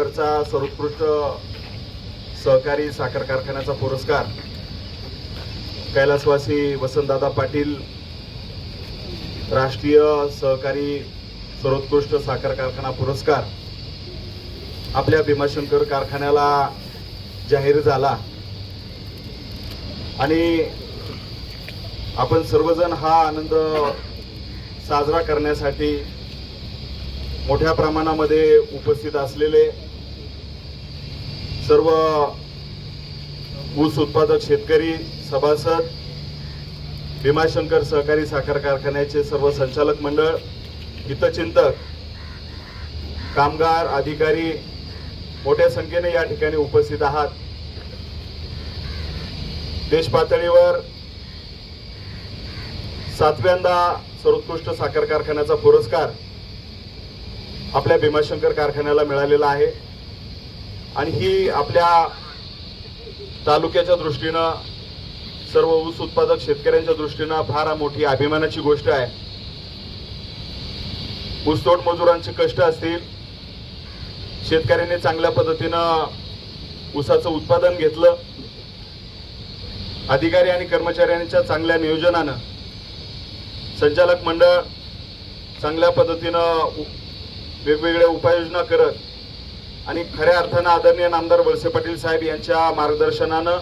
पातळीवरचा सर्वोत्कृष्ट सहकारी साखर कारखान्याचा पुरस्कार कैलासवासी वसंतदादा पाटील राष्ट्रीय सहकारी सर्वोत्कृष्ट साखर कारखाना पुरस्कार आपल्या भीमाशंकर कारखान्याला जाहीर झाला. आणि आपण सर्वजण हा आनंद साजरा करण्यासाठी मोठ्या प्रमाणामध्ये उपस्थित असलेले सर्व ऊस उत्पादक शेतकरी सभासद भीमाशंकर सहकारी साखर कारखान्याचे सर्व संचालक मंडळ हितचिंतक कामगार अधिकारी मोठ्या संख्येने या ठिकाणी उपस्थित आहात. देश पातळीवर सातव्यांदा सर्वोत्कृष्ट साखर कारखान्याचा पुरस्कार आपल्या भीमाशंकर कारखान्याला मिळालेला आहे. आणि ही आपल्या तालुक्याच्या दृष्टीनं सर्व ऊस उत्पादक शेतकऱ्यांच्या दृष्टीनं फार मोठी अभिमानाची गोष्ट आहे. ऊसतोड मजुरांचे कष्ट असतील शेतकऱ्यांनी चांगल्या पद्धतीनं ऊसाचं उत्पादन घेतलं अधिकारी आणि कर्मचाऱ्यांच्या चांगल्या नियोजनानं संचालक मंडळ चांगल्या पद्धतीनं वेगवेगळ्या उपाययोजना करत आणि खऱ्या अर्थानं आदरणीय नामदार वळसे पाटील साहेब यांच्या मार्गदर्शनानं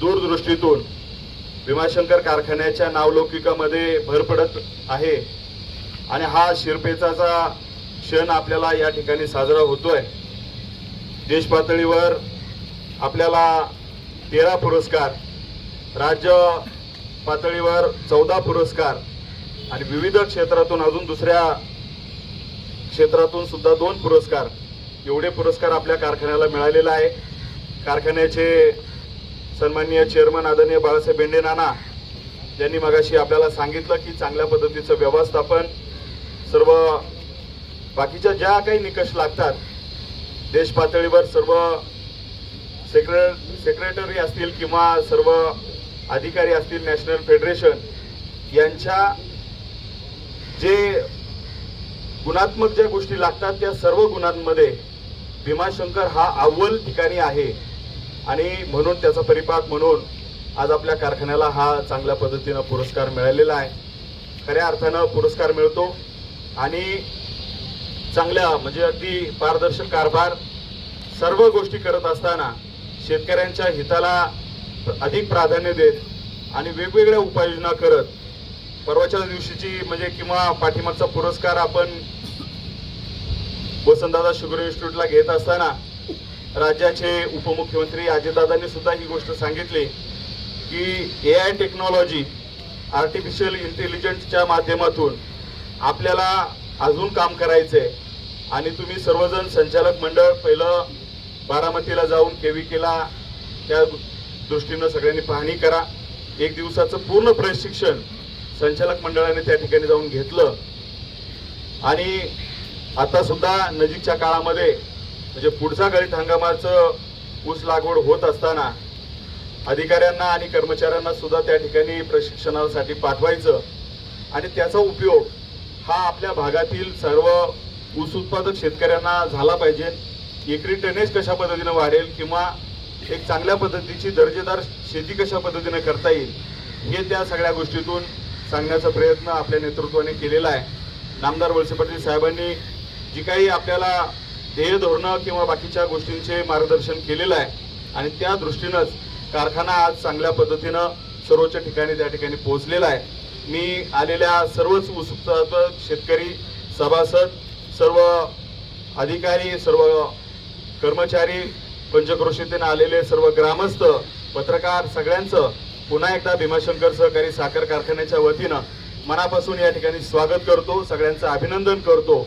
दूरदृष्टीतून भीमाशंकर कारखान्याच्या नावलौकिकामध्ये भर पडत आहे. आणि हा शिरपेचाचा क्षण आपल्याला या ठिकाणी साजरा होतोय. देश पातळीवर आपल्याला तेरा पुरस्कार राज्य पातळीवर चौदा पुरस्कार आणि विविध क्षेत्रातून अजून दुसऱ्या क्षेत्रातून सुद्धा दोन पुरस्कार एवढे पुरस्कार आपल्या कारखान्याला मिळालेला आहे. कारखान्याचे सन्माननीय चेअरमन आदरणीय बाळासाहेब बेंडे नाना यांनी मगाशी आपल्याला सांगितलं की चांगल्या पद्धतीचं व्यवस्थापन सर्व बाकीच्या ज्या काही निकष लागतात देश पातळीवर सर्व सेक्रे सेक्रेटरी असतील किंवा सर्व अधिकारी असतील नॅशनल फेडरेशन यांच्या जे गुणात्मक ज्या गोष्टी लागतात त्या सर्व गुणांमध्ये भीमाशंकर हा अव्वल ठिकाणी आहे. आणि म्हणून त्याचा परिपाक म्हणून आज आपल्या कारखान्याला हा चांगल्या पद्धतीनं पुरस्कार मिळालेला आहे. खऱ्या अर्थानं पुरस्कार मिळतो. आणि चांगल्या म्हणजे अगदी पारदर्शक कारभार सर्व गोष्टी करत असताना शेतकऱ्यांच्या हिताला अधिक प्राधान्य देत आणि वेगवेगळ्या उपाययोजना करत परवाच्या दिवशीची म्हणजे किंवा पाठीमागचा पुरस्कार आपण वसंतदादा शुगर इन्स्टिट्यूटला घेत असताना राज्याचे उपमुख्यमंत्री अजितदादांनी सुद्धा ही गोष्ट सांगितली की ए आय टेक्नॉलॉजी आर्टिफिशियल इंटेलिजन्सच्या माध्यमातून आपल्याला अजून काम करायचं आहे आणि तुम्ही सर्वजण संचालक मंडळ पहिलं बारामतीला जाऊन केविकेला त्या दृष्टीनं सगळ्यांनी पाहणी करा. एक दिवसाचं पूर्ण प्रशिक्षण संचालक मंडळाने त्या ठिकाणी जाऊन घेतलं. आणि आता सुद्धा नजीकच्या काळामध्ये म्हणजे पुढचा गळीत हंगामाचं ऊस लागवड होत असताना अधिकाऱ्यांना आणि कर्मचाऱ्यांना सुद्धा त्या ठिकाणी प्रशिक्षणासाठी पाठवायचं आणि त्याचा उपयोग हा आपल्या भागातील सर्व ऊस उत्पादक शेतकऱ्यांना झाला पाहिजे. एकरी टनेज कशा पद्धतीनं वाढेल किंवा एक चांगल्या पद्धतीची दर्जेदार शेती कशा पद्धतीनं करता येईल हे त्या सगळ्या गोष्टीतून सांगण्याचा प्रयत्न आपल्या नेतृत्वाने केलेला आहे. नामदार वळसे पाटील साहेबांनी जी काही आपल्याला ध्येय धोरणं किंवा बाकीच्या गोष्टींचे मार्गदर्शन केलेलं आहे आणि त्या दृष्टीनंच कारखाना आज चांगल्या पद्धतीनं सर्वोच्च ठिकाणी त्या ठिकाणी पोहोचलेला आहे. मी आलेल्या सर्वच उत्सुकता शेतकरी सभासद सर्व अधिकारी सर्व कर्मचारी पंचक्रोशीतून आलेले सर्व ग्रामस्थ पत्रकार सगळ्यांचं पुन्हा एकदा भीमाशंकर सहकारी साखर कारखान्याच्या वतीनं मनापासून या ठिकाणी स्वागत करतो सगळ्यांचं अभिनंदन करतो.